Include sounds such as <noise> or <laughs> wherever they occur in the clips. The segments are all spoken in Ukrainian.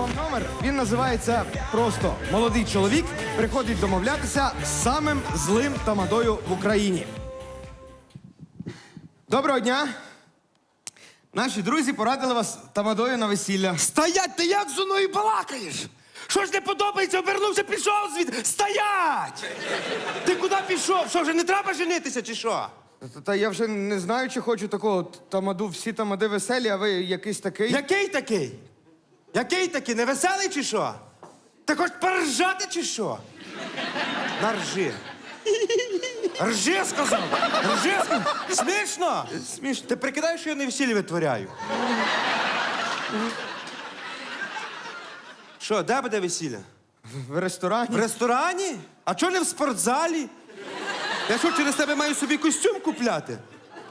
вам номер. Він називається просто Молодий чоловік приходить домовлятися з самим злим тамадою в Україні. Доброго дня! Наші друзі порадили вас тамадою на весілля. Стоять, ти як зо мною балакаєш? Що ж не подобається, обернувся, пішов звідти. Стоять! Ти куди пішов? Що вже не треба женитися чи що? Та- Та я вже не знаю, чи хочу такого тамаду. Всі тамади веселі, а ви якийсь такий. Який такий? Який такий? Невеселий чи що? Ти хочеш поржати чи що? На ржи. Сказав! Ржи, сказав! Смішно? Смішно. Ти прикидаєш, що я не весілля витворяю? Що, де буде весілля? В ресторані. В ресторані? А чого не в спортзалі? Я що, через тебе маю собі костюм купляти?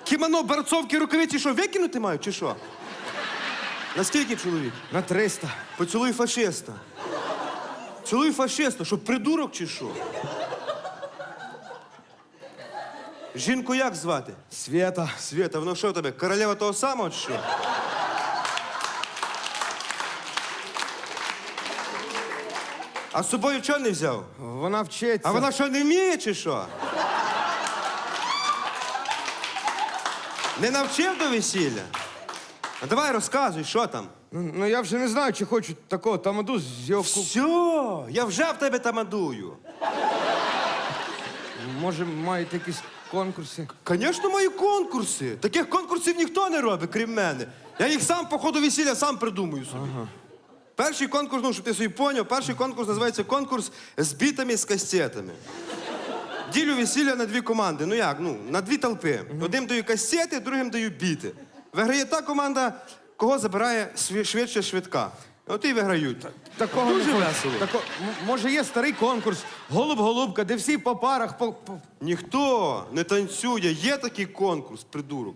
Кімоно, барцовки, рукавиці, що викинути маю, чи що? Наскільки чоловік? На 300. Поцілуй фашиста. Цілуй фашиста, що придурок чи що? Жінку як звати? Свята. Свята, воно що в тебе? Королева того самого чи що? А з собою чого не взяв? Вона вчиться. А вона що не вміє чи що? Не навчив до весілля? А давай розказуй, що там? Ну, ну я вже не знаю, чи хочу такого тамаду з його ку- Все, я вже в тебе тамадую. Може, маєте якісь конкурси? Звісно, мої конкурси. Таких конкурсів ніхто не робить, крім мене. Я їх сам по ходу весілля сам придумую собі. Перший конкурс, ну, щоб ти собі поняв, перший конкурс називається конкурс з бітами з кастетами. Ділю весілля на дві команди. Ну як? Ну, на дві толпи. Одним даю кастети, другим даю біти. Виграє та команда, кого забирає сві- швидше швидка. От і виграють. Такого Дуже не весело. Тако, м- може, є старий конкурс Голуб-голубка, де всі по парах по. по... Ніхто не танцює. Є такий конкурс, придурок.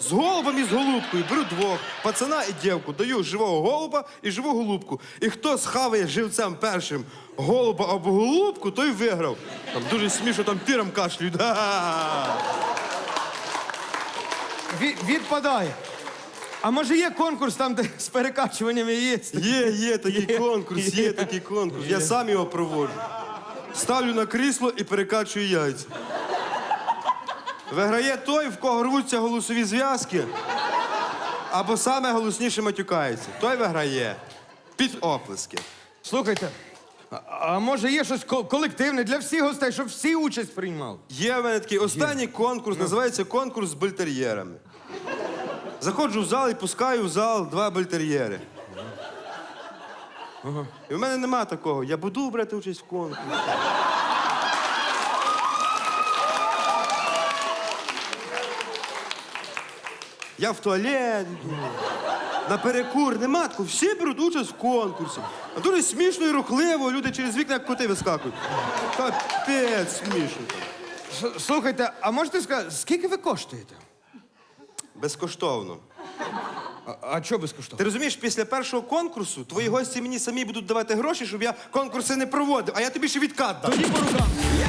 З голубом і з голубкою беру двох, пацана і дівку, даю живого голуба і живу голубку. І хто схаває живцем першим голуба або голубку, той виграв. Там дуже смішно, там піром кашлюють. Га! Від, відпадає. А може є конкурс там, де <laughs> з перекачуванням яєць? Є, є такий конкурс, є такий конкурс. Я сам його проводжу. Ставлю на крісло і перекачую яйця. Виграє той, в кого рвуться голосові зв'язки, або саме голосніше матюкається. Той виграє під оплески. Слухайте, а, може є щось ко- колективне для всіх гостей, щоб всі участь приймали? Є в мене такий останній конкурс, називається конкурс з бультер'єрами. Заходжу в зал і пускаю в зал два бультер'єри. І в мене нема такого. Я буду брати участь в конкурсі. Я в туалет йду. На перекур, нема такого. Всі беруть участь в конкурсі. А дуже смішно і рухливо, люди через вікна як коти вискакують. Капець смішно. С- Слухайте, а можете сказати, скільки ви коштуєте? Безкоштовно. А, а чого безкоштовно? Ти розумієш, після першого конкурсу твої гості мені самі будуть давати гроші, щоб я конкурси не проводив, а я тобі ще відкат дам. Тоді по рукам. Я